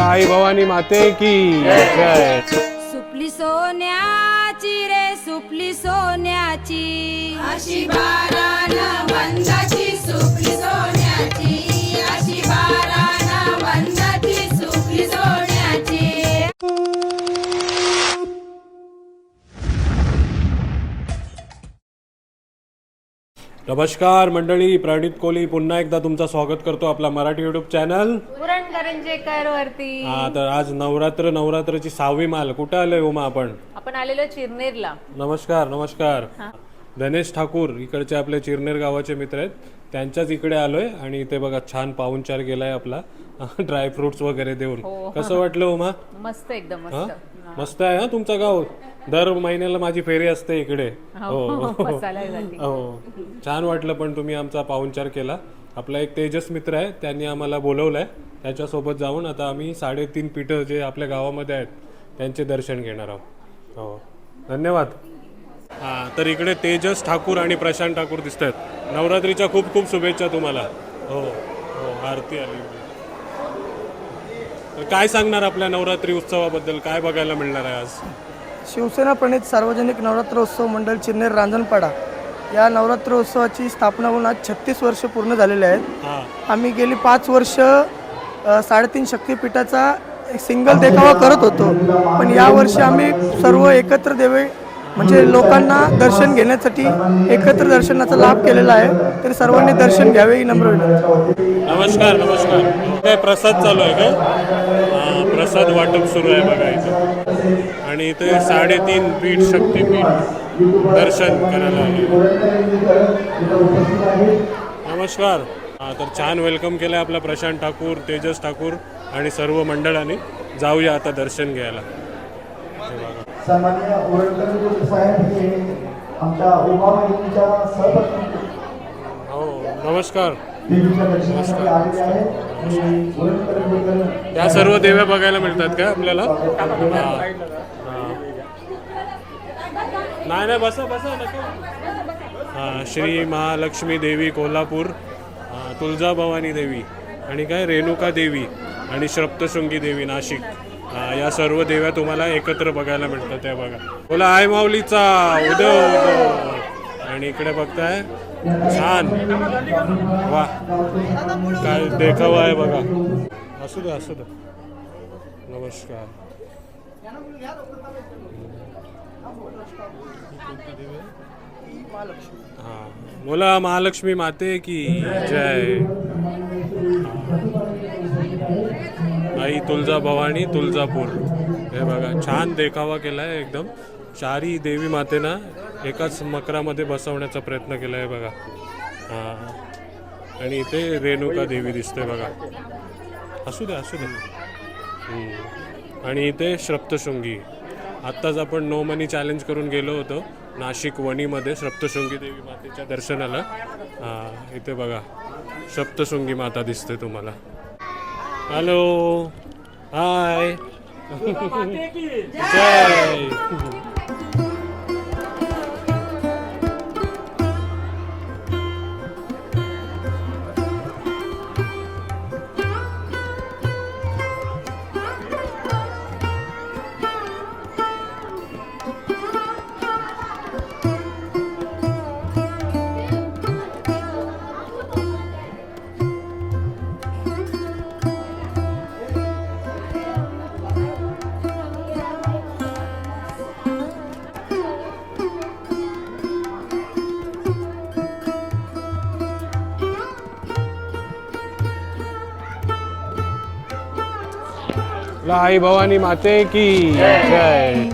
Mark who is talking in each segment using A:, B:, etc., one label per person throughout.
A: आई भवानी माते की जय.
B: सुपली सोन्याची रे सुपली सोन्याची. अशी बारान
A: नमस्कार मंडळी प्रणित कोहली पुन्हा एकदा तुमचं स्वागत करतो आपला मराठी युट्यूब चॅनल
C: पुरणकरंजेकर वरती
A: हा तर आज नवरात्र नवरात्रची सहावी माल. कुठं आलोय उमा आपण?
C: आपण आलेलो चिरनेरला.
A: नमस्कार नमस्कार. धनेश ठाकूर इकडचे आपले चिरनेर गावाचे मित्र आहेत. त्यांच्याच इकडे आलोय आणि इथे बघा छान पाहुणचार गेलाय आपला. ड्रायफ्रुट्स वगैरे देऊन. कसं वाटलं उमा?
C: मस्त एकदम
A: हा?
C: मस्त.
A: मस्त आहे हा तुमचं गाव? दर महिन्याला माझी फेरी असते इकडे. हो
C: मसाल्यासाठी
A: हो. छान वाटलं पण तुम्ही आमचा पाहुणचार केला. आपला एक तेजस मित्र आहे त्यांनी आम्हाला बोलवलंय. त्याच्यासोबत जाऊन आता आम्ही साडेतीन पीठं जे आपल्या गावामध्ये आहेत त्यांचे दर्शन घेणार आहोत. हो. धन्यवाद. हां तर इकडे तेजस ठाकूर आणि प्रशांत ठाकूर दिसत आहेत नवरात्रीच्या खूप खूप शुभेच्छा तुम्हाला. हो हो आरती आली. काय सांगणार आपल्या नवरात्री उत्सवाबद्दल? काय बघायला मिळणार आहे आज?
D: शिवसेना प्रणित सार्वजनिक नवरात्रोत्सव मंडळ चिन्नेर रांजणपाडा या नवरात्रोत्सवाची स्थापना होऊन आज छत्तीस वर्ष पूर्ण झालेले आहेत. आम्ही गेली पाच वर्ष साडेतीन शक्तिपीठाचा एक सिंगल देखावा करत होतो. पण यावर्षी आम्ही सर्व एकत्र देवे म्हणजे लोकांना दर्शन घेण्यासाठी एकत्र दर्शनाचा लाभ केलेला आहे. तरी सर्वांनी दर्शन घ्यावे ही नम्र विनंती.
A: नमस्कार नमस्कार. काय प्रसाद चालू आहे काय? प्रसाद वाटप सुरू आहे बघा इथे. आणि इथे साडेतीन पीठ शक्तीपीठ दर्शन करायला आले नमस्कार. हा तर छान वेलकम केलं आहे आपला प्रशांत ठाकूर तेजस ठाकूर आणि सर्व मंडळाने. जाऊया आता दर्शन घ्यायला.
E: साहेब आमच्या
A: हो नमस्कार. या सर्व देव्या बघायला मिळतात का आपल्याला? नाही नाही बसा बसा नका. हा श्री महालक्ष्मी देवी कोल्हापूर हा, तुळजाभवानी देवी आणि काय रेणुका देवी आणि श्रप्तशृंगी देवी नाशिक. या सर्व देव्या तुम्हाला एकत्र बघायला मिळतात त्या बघा. बोला आय माऊलीचा उदय उदय. आणि इकडे बघताय छान. वा. काय देखावा आहे बघा. असू दे असू दे. नमस्कार. हा. बोला महालक्ष्मी माते की जय. आई तुळजा भवानी तुळजापूर. हे बघा छान देखावा केलाय एकदम. चारी देवी मातेना एकाच मकरामध्ये बसवण्याचा प्रयत्न केलाय बघा. हा. आणि इथे रेणुका देवी दिसते बघा. असू दे असू दे. आणि इथे श्रप्तशृंगी. आत्ताच आपण नो मनी चॅलेंज करून गेलो होतो. नाशिक वणीमध्ये श्रप्तशृंगी देवी मातेच्या दर्शनाला. हा इथे बघा. सप्तशृंगी माता दिसते तुम्हाला. हॅलो. हाय. जय. आई भवानी माते की जय।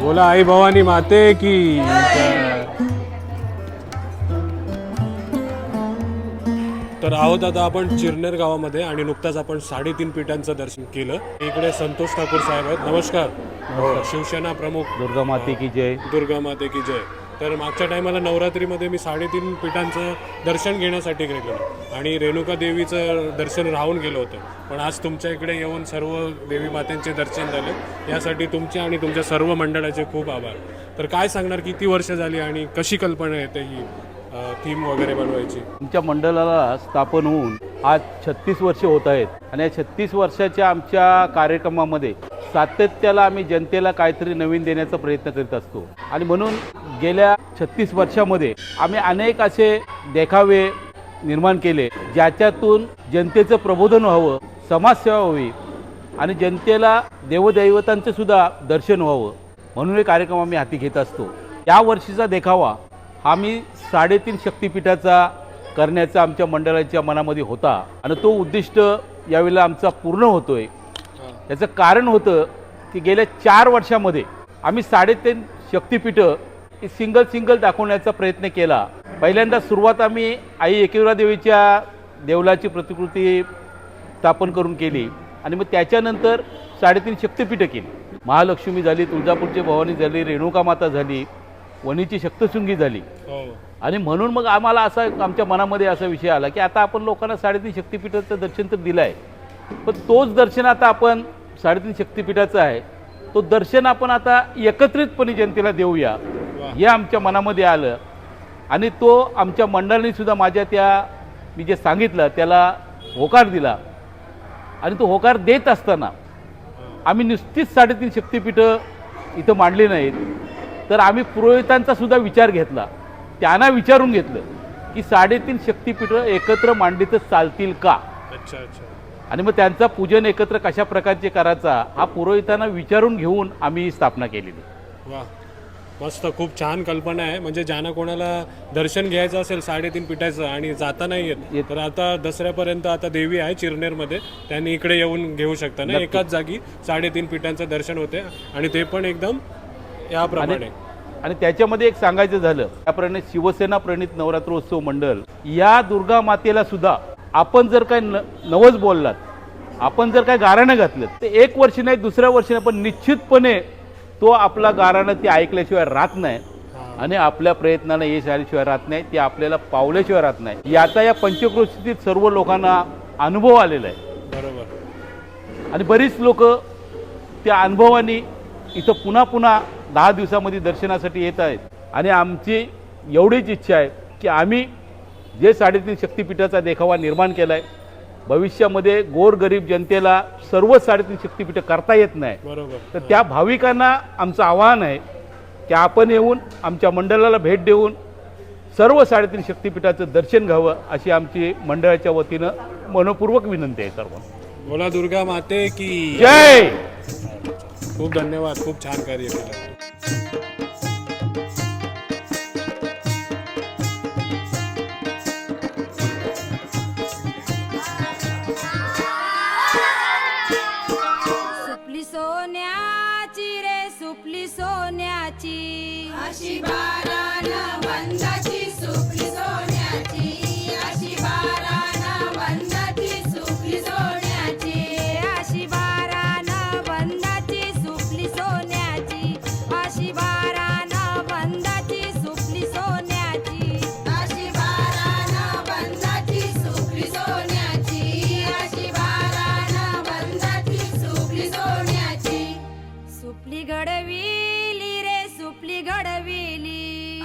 A: बोला आई भवानी माते की जय। तर आहोत आता आपण चिरनेर गावामध्ये आणि नुकताच आपण साडेतीन पिठांचं दर्शन केलं. इकडे संतोष ठाकूर साहेब आहेत. नमस्कार. हो. शिवसेना प्रमुख
F: दुर्गा माते की जय.
A: दुर्गा माते की जय. तर मागच्या टायमाला नवरात्रीमध्ये मी साडेतीन पीठांचं दर्शन घेण्यासाठी गेलो आणि रेणुका देवीचं दर्शन राहून गेलो होतं. पण आज तुमच्या इकडे येऊन सर्व देवी मातेंचे दर्शन झाले. यासाठी तुमचे आणि तुमच्या सर्व मंडळाचे खूप आभार. तर काय सांगणार किती वर्ष झाली आणि कशी कल्पना येते ही थीम वगैरे बनवायची?
F: तुमच्या मंडळाला स्थापन होऊन आज छत्तीस वर्ष होत आहेत. आणि या छत्तीस वर्षाच्या आमच्या कार्यक्रमामध्ये सातत्याला आम्ही जनतेला काहीतरी नवीन देण्याचा प्रयत्न करीत असतो. आणि म्हणून गेल्या छत्तीस वर्षामध्ये आम्ही अनेक असे देखावे निर्माण केले ज्याच्यातून जनतेचं प्रबोधन व्हावं समाजसेवा व्हावी आणि जनतेला देवदैवतांचं सुद्धा दर्शन व्हावं म्हणून हे कार्यक्रम आम्ही हाती घेत असतो. या वर्षीचा देखावा हा मी साडेतीन शक्तिपीठाचा करण्याचा आमच्या मंडळाच्या मनामध्ये होता. आणि तो उद्दिष्ट यावेळेला आमचा पूर्ण होतोय. याचं कारण होतं की गेल्या चार वर्षामध्ये आम्ही साडेतीन शक्तिपीठं ही सिंगल सिंगल दाखवण्याचा प्रयत्न केला. पहिल्यांदा सुरुवात आम्ही आई एकविरा देवीच्या देवलाची प्रतिकृती स्थापन करून केली आणि मग त्याच्यानंतर साडेतीन शक्तिपीठं केली. महालक्ष्मी झाली तुळजापूरची भवानी झाली रेणुका माता झाली वणीची शक्तशृंगी झाली.
A: हो.
F: आणि म्हणून मग आम्हाला असा आमच्या मनामध्ये असा विषय आला की आता आपण लोकांना साडेतीन शक्तिपीठाचं दर्शन तर दिलं आहे पण तोच दर्शन आता आपण साडेतीन शक्तिपीठाचं आहे. तो दर्शन आपण आता एकत्रितपणे जनतेला देऊया. हे आमच्या मनामध्ये आलं. आणि तो आमच्या मंडळाने सुद्धा माझ्या त्या मी जे सांगितलं त्याला होकार दिला. आणि तो होकार देत असताना आम्ही नुसतीच साडेतीन शक्तिपीठं इथं मांडली नाहीत. तर आम्ही पुरोहितांचा सुद्धा विचार घेतला. त्यांना विचारून घेतलं की साडेतीन शक्तिपीठं एकत्र मांडली तर चालतील का?
A: अच्छा अच्छा.
F: आणि मग त्यांचा पूजन एकत्र कशा प्रकारचे करायचा हा पुरोहितांना विचारून घेऊन आम्ही ही स्थापना केलेली.
A: वा मस्त खूप छान कल्पना आहे. म्हणजे ज्यांना कोणाला दर्शन घ्यायचं असेल साडेतीन पिठाचं आणि जाता नाही येत
F: येत.
A: तर आता दसऱ्यापर्यंत आता देवी आहे चिरनेरमध्ये. त्यांनी इकडे येऊन घेऊ शकता ना? एकाच जागी साडेतीन पिठांचं दर्शन होते आणि ते पण एकदम याप्रमाणे.
F: आणि त्याच्यामध्ये एक सांगायचं झालं. त्याप्रमाणे शिवसेना प्रणित नवरात्रोत्सव मंडळ या दुर्गा मातेला सुद्धा आपण जर काय न नवस बोललात आपण जर काय गाराणं घातलं तर एक वर्ष नाही दुसऱ्या वर्षी नाही पण निश्चितपणे तो आपला गाराणं ते ऐकल्याशिवाय राहत नाही. आणि आपल्या प्रयत्नानं यश आल्याशिवाय राहत नाही ते आपल्याला पावल्याशिवाय राहत नाही. याचा या पंचक्रोशीतील सर्व लोकांना अनुभव आलेला आहे.
A: बरोबर.
F: आणि बरीच लोक त्या अनुभवाने इथं पुन्हा पुन्हा दहा दिवसामध्ये दर्शनासाठी येत आहेत. आणि आमची एवढीच इच्छा आहे की आम्ही जे साडेतीन शक्तिपीठाचा देखावा निर्माण केला आहे भविष्यामध्ये गोरगरीब जनतेला सर्व साडेतीन शक्तिपीठं करता येत नाही.
A: बरोबर.
F: तर त्या भाविकांना आमचं आव्हान आहे की आपण येऊन आमच्या मंडळाला भेट देऊन सर्व साडेतीन शक्तिपीठाचं दर्शन घ्यावं अशी आमची मंडळाच्या वतीनं मनपूर्वक विनंती आहे सर्वांना.
A: बोला दुर्गा माते की.
F: जय!
A: खूप धन्यवाद खूप छान कार्य केलं.
B: सुपली घडविली रे सुपली घडविली.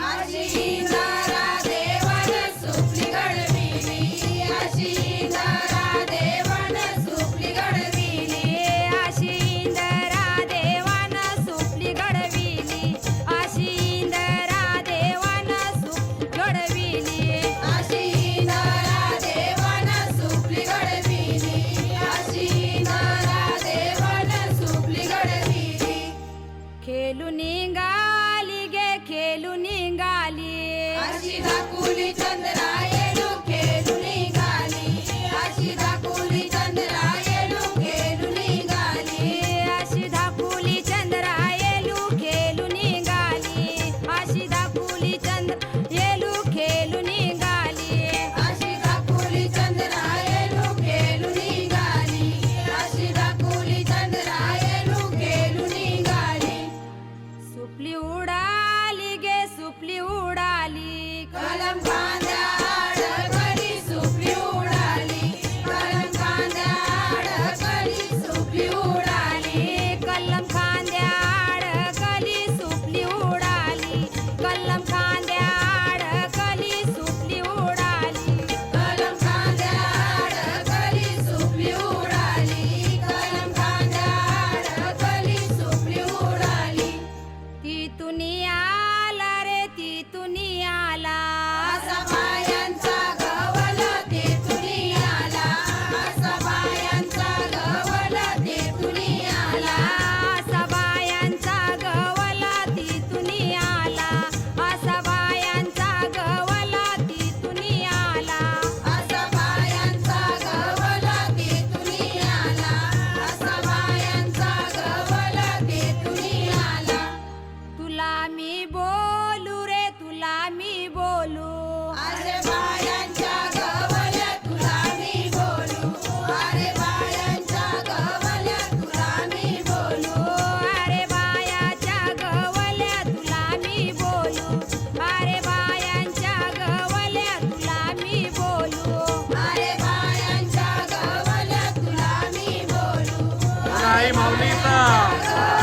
A: बोलू
B: आई